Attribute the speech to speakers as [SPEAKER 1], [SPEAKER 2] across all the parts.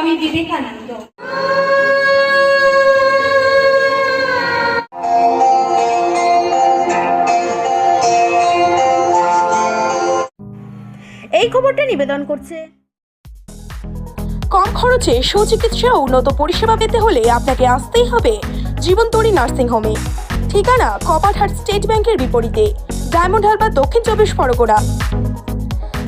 [SPEAKER 1] Swami Vivekananda
[SPEAKER 2] এই খবরটা নিবেদন করছে।
[SPEAKER 3] কম খরচে সুচিকিৎসা উন্নত পরিষেবা পেতে হলে আপনাকে আসতেই হবে জীবনতরী নার্সিং হোমে। ঠিকানা কপারহাট স্টেট ব্যাংকের বিপরীতে। ডায়মন্ড হারবার দক্ষিণ চব্বিশ পরগনা।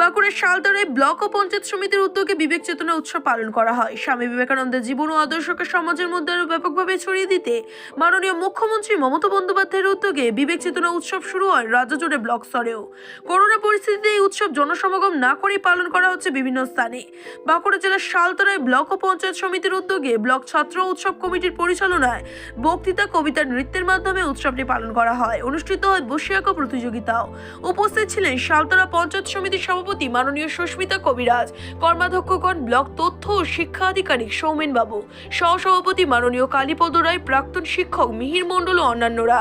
[SPEAKER 3] বাঁকুড়ার শালদরে ব্লক ও পঞ্চায়েত সমিতির উদ্যোগে বিবেক চেতনা উৎসব পালন করা হয়। স্বামী বিবেকানন্দের জীবন ও আদর্শকে সমাজের মধ্যে আরও ব্যাপকভাবে ছড়িয়ে দিতে মাননীয় মুখ্যমন্ত্রী মমতা বন্দ্যোপাধ্যায়ের উদ্যোগে বিবেক চেতনা উৎসব শুরু হয় রাজ্য জুড়ে ব্লক স্তরেও। করোনা পরিস্থিতিতে এই উৎসব জনসমাগম না করেই পালন করা হচ্ছে বিভিন্ন স্থানে। বাঁকুড়া জেলার শালতরায় ব্লক ও পঞ্চায়েত সমিতির উদ্যোগে ব্লক ছাত্র উৎসব কমিটির পরিচালনায় বক্তৃতা, কবিতা, নৃত্যের মাধ্যমে উৎসবটি পালন করা হয়। অনুষ্ঠিত হয় বসে আঁকা প্রতিযোগিতাও। উপস্থিত ছিলেন শালতরা পঞ্চায়েত সমিতির সভাপতি মাননীয় সুস্মিতা কবিরাজ, কর্মাধ্যক্ষগণ, ব্লক তথ্য ও শিক্ষা আধিকারিক সৌমেন বাবু সহসভাপতি মাননীয় কালীপদ রায়, প্রাক্তন শিক্ষক মিহির মণ্ডল ও অন্যান্যরা।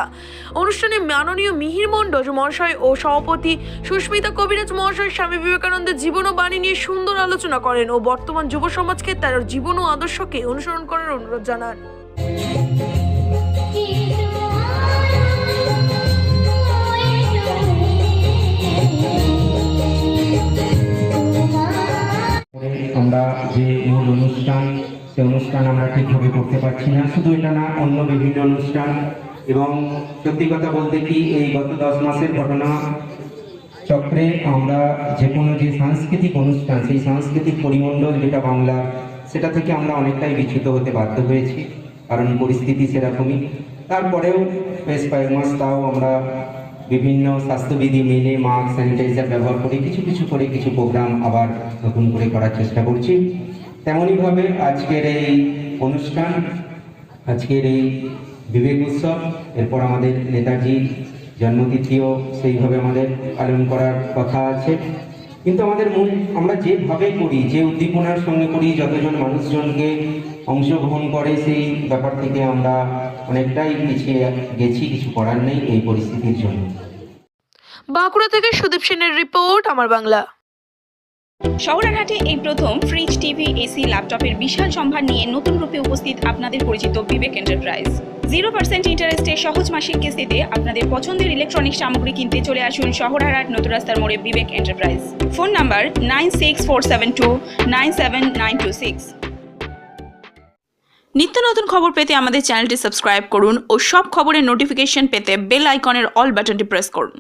[SPEAKER 3] অনুষ্ঠানে মাননীয় মিহির মণ্ডল মহাশয় ও সভাপতি সুস্মিতা কবিরাজ মহাশয়, স্বামী বিবেকানন্দের জীবন ও বাণী নিয়ে সুন্দর আলোচনা করেন ও বর্তমান যুব সমাজকে তার জীবন ও আদর্শকে অনুসরণ করার অনুরোধ জানান।
[SPEAKER 4] যে মূল অনুষ্ঠান, সে অনুষ্ঠান আমরা ঠিকভাবে করতে পারছি না। শুধু এটা না, অন্য বিভিন্ন অনুষ্ঠান। এবং সত্যি কথা বলতে কি, এই গত দশ মাসের ঘটনা চক্রে আমরা যে কোনো যে সাংস্কৃতিক অনুষ্ঠান, সেই সাংস্কৃতিক পরিমণ্ডল যেটা বাংলা, সেটা থেকে আমরা অনেকটাই বিচ্যুত হতে বাধ্য হয়েছি। কারণ পরিস্থিতি সেরকমই। তারপরেও বেশ কয়েক মাস তাও আমরা বিভিন্ন স্বাস্থ্যবিধি মেনে মাস্ক, স্যানিটাইজার ব্যবহার করে কিছু কিছু করে কিছু প্রোগ্রাম আবার নতুন করে করার চেষ্টা করছি। তেমনইভাবে আজকের এই অনুষ্ঠান, আজকের এই বিবেক উৎসব, এরপর আমাদের নেতাজি জন্মতিথিও সেইভাবে আমাদের পালন করার কথা আছে। কিন্তু আমাদের মূল, আমরা যেভাবে করি, যে উদ্দীপনার সঙ্গে করি, যতজন মানুষজনকে অংশগ্রহণ করে সেই ব্যাপার থেকে আমরা অনেকটাই পিছিয়ে গেছি কিছু করার নেই এই পরিস্থিতির জন্য।
[SPEAKER 3] বাঁকুড়া থেকে সুদীপ সেনের রিপোর্ট আমার বাংলা।
[SPEAKER 5] শহরারহাটে এই প্রথম ফ্রিজ টিভি এসি ল্যাপটপের বিশাল সম্ভার নিয়ে নতুন রূপে উপস্থিত আপনাদের পরিচিত বিবেক এন্টারপ্রাইজ। জিরো পার্সেন্ট ইন্টারেস্টে সহজ মাসিক কিস্তিতে আপনাদের পছন্দের ইলেকট্রনিক সামগ্রী কিনতে চলে আসুন শহরারহাট নতুন রাস্তার মোড়ে Vivek enterprise. Phone number nine six four seven two nine seven nine two six. নিত্য নতুন খবর পেতে আমাদের চ্যানেলটি সাবস্ক্রাইব করুন ও সব খবরের নোটিফিকেশন পেতে বেল আইকনের অল বাটনটি প্রেস করুন।